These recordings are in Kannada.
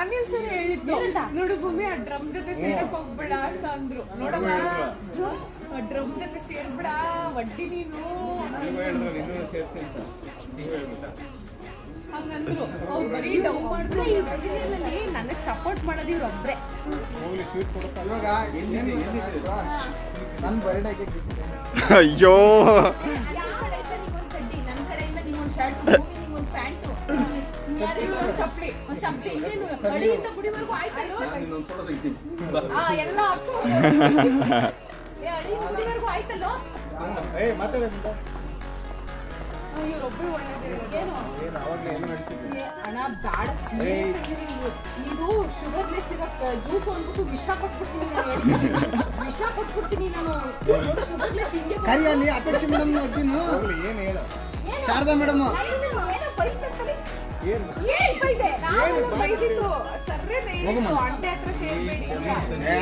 ಅನಿಲ್ ಸರ್ ಹೇಳಿದ್ದು? ನೋಡು ಭೂಮಿ ಆ ಡ್ರಮ್ ಜೊತೆ ಸೇರಕ್ ಹೋಗ್ಬೇಡ ಅಂತ ಅಂದ್ರು. ನೋಡಮ್ಮ. ಆ ಡ್ರಮ್ ಜೊತೆ ಸೇರ್ಬೇಡ ನೀನು. ಹಂಗಂದ್ರು. ಅವ್ರು ಬರೀ ಡೌ ಮಾಡಿದ್ರು ಈ ಸೀರಿಯಲಲ್ಲಿ ನನಗೆ ಸಪೋರ್ಟ್ ಮಾಡೋದು ಇವ್ರೊಬ್ರೆ ಅಯ್ಯೋ. ಅಣ್ಣ ಸೀರಿಯಸ್ ಇದು ಶುಗರ್ಲೆಸ್ ಇರೋ ಜ್ಯೂಸ್ ಅಂದ್ಬಿಟ್ಟು ವಿಷ ಕೊಟ್ಬಿಡ್ತೀನಿ ನಾನು ವಿಷ ಕೊಟ್ಬಿಡ್ತೀನಿ ನಾನು. ಶುಗರ್ಲೆಸ್ ಹಿಂಗೆ ಕರಿ ಅಲ್ಲಿ ಅಪೇಕ್ಷೆ ಮೇಡಮ್ ನೋಡ್ತೀನಿ ಏನು? ಹೇಳ ಶಾರದಾ ಮೇಡಮ್. ಏನೋ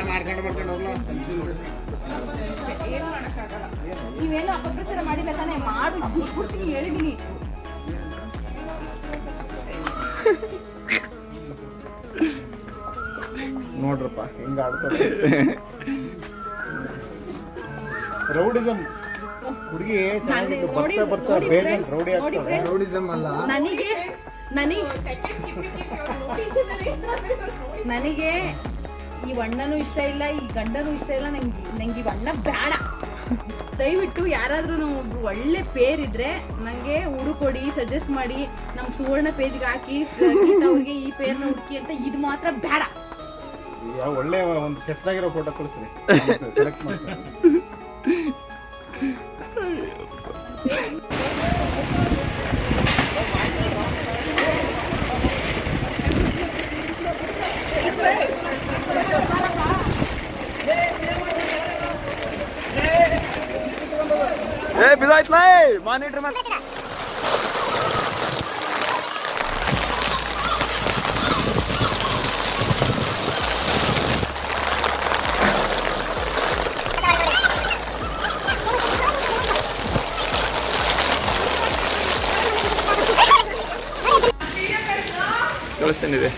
ಮಾಡ್ಕೊಂಡು ಮಾಡ್ಕೊಂಡು ಹೋಗ್ಲಾ? ಏನ್ ಮಾಡಕ್ಕಾಗಲ್ಲ. ನೀವೇನು ಅಪಪ್ರಚಾರ ಮಾಡಿಲ್ಲ ತಾನೇ? ಮಾಡು. ಕೊಡ್ತೀನಿ ಹೇಳಿದೀನಿ. ನೋಡ್ರಪ್ಪ ಹೆಂಗ ಆಡ್ತಾರೆ. ರೌಡಿಸಮ್ ಹುಡುಗಿ ಬರ್ತಾ ಬರ್ತಾ ರೌಡಿ ಆಗ್ತಾರೆ. ರೌಡಿಸಮ್ ಅಲ್ಲ. ನನಗೆ ನನಗೆ ನನಗೆ ಈ ಅಣ್ಣನೂ ಇಷ್ಟ ಇಲ್ಲ ಈ ಗಂಡನೂ ಇಷ್ಟ ಇಲ್ಲ ನಂಗೆ ನಂಗೆ ಈ ಅಣ್ಣ ಬೇಡ ದಯವಿಟ್ಟು ಯಾರಾದ್ರೂ ನಾವು ಒಬ್ರು ಒಳ್ಳೆ ಪೇರ್ ಇದ್ರೆ ನಂಗೆ ಹುಡುಕೊಡಿ ಸಜೆಸ್ಟ್ ಮಾಡಿ ನಮ್ಮ ಸುವರ್ಣ ಪೇಜ್ಗೆ ಹಾಕಿ ಅವ್ರಿಗೆ ಈ ಪೇರ್ನ ಹುಡುಕಿ ಅಂತ ಇದು ಮಾತ್ರ ಬೇಡ ಒಳ್ಳೆ ಒಂದು ಕೆಟ್ಟದಾಗಿರೋ ಫೋಟೋ ಕಳಿಸ್ರಿ ಸೆಲೆಕ್ಟ್ ಮಾಡ್ತೀನಿ. ಬಿದ್ದಾಯ್ತಲೇ ಮಾನಿಟ್ರ್ ಮಾಡಿ ಕಳಿಸ್ತೇನಿದೆ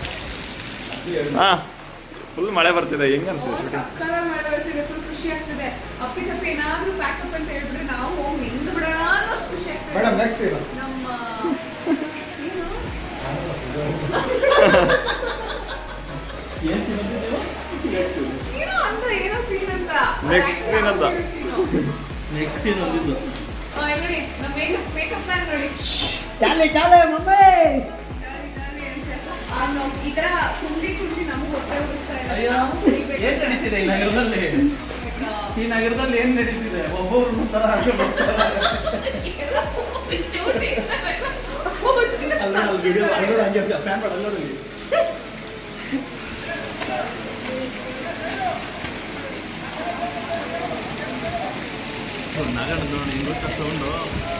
ಹಾ ಫುಲ್ ಮಳೆ ಬರ್ತಿದೆ ಹೆಂಗ ಅನ್ಸುತ್ತೆ? ಶೂಟಿಂಗ್ ಖುಷಿ ಆಗ್ತದೆ. ಅಪ್ಪಿತಪ್ಪ ಏನಾದ್ರೂ ಪ್ಯಾಕಪ್ ಅಂತ ಹೇಳ್ಬಿಟ್ರೆ ನಾವು ಹೋಗಿ ನಿಂತು ಬಿಡೋಣ ಅನ್ನೋಷ್ಟು ಖುಷಿ ಆಗ್ತದೆ ಮೇಡಮ್ ನೆಕ್ಸ್ಟ್ ಇಲ್ಲ ನಮ್ಮ ಏನು? ಏನೋ ಅಂದ ಏನೋ ಸೀನ್ ಅಂತ. Next scene ಅಂತ. ನೆಕ್ಸ್ಟ್ ಸೀನ್ ಅಂದಿದ್ದು. ಆ, ಇಲ್ಲಿ ನೋಡಿ ನಮ್ಮ ಮೇಕಪ್ ಮೇಕಪ್ ಮ್ಯಾನ್ ನೋಡಿ. ಚಾಲೆ ಚಾಲೆ ಮಮ್ಮಿ! ಈ ತರ ಕುಂಡಿ ಕುಂಡಿ ನಮ್ಗೆ ಹೊಟ್ಟೆ ಉರಿಸ್ತಾ ಇದ್ದಾರೆ. ನಾವು ಕುಡಿಬೇಕು. ಏನ್ ನಡೀತಿದೆ ಈ ನಗರದಲ್ಲಿ? ಈ ನಗರದಲ್ಲಿ ಏನ್ ನಡೀತಿದೆ? ಒಬ್ಬೊಬ್ರು ಒಂಥರ ಹಾಗೆ ನಗರ ನೋಡಿ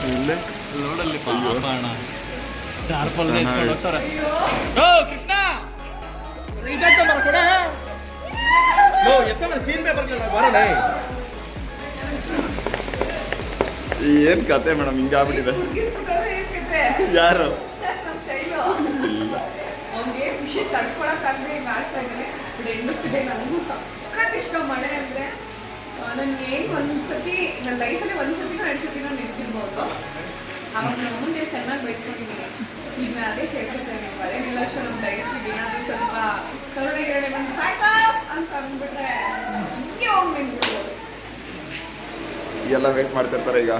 ಇಲ್ಲೇ ನೋಡಲ್ಲಿ ಪಾಪ ಓ ಕೃಷ್ಣ ಇದಕ್ಕೆ ಬರ ಕೊಡ ಸೀನ್ ಪೇಪರ್ ಬರೋಣ. ಏನ್ ಕತೆ ಮೇಡಮ್, ಹಿಂಗ ಆಗ್ಬಿಟ್ಟಿದೆ. ಹುಡ್ಗಿರ್ ಫೋಟೋ ಹೇಗಿದ್ರೆ ಯಾರು ಬಟ್ ನನಗೂ ಇಷ್ಟ ಮಳೆ ನನ್ಗೆ ಏನು ನನ್ನ ಎರಡು ಚೆನ್ನಾಗಿ ಬಯಸ್ಕೊಂಡಿದ್ದೀನಿ ಈಗ ನಾನು ಅದೇ ಕೇಳ್ಕೊತೇನೆ ಮಳೆ ನಿಲ್ಲಷ್ಟು ನಮ್ಮ ಡೈರೆಕ್ಟಿಗೆ ಏನಾದರೂ ಸ್ವಲ್ಪ ಕರುಣೆ ಗಿರಣೆ ಬಂದು ಅಂತ ಅಂದ್ಬಿಟ್ರೆ, ಹಿಂಗೆ ಹೋಗಿ ಎಲ್ಲ ವೇಟ್ ಮಾಡ್ತಿರ್ತಾರೆ ಈಗ.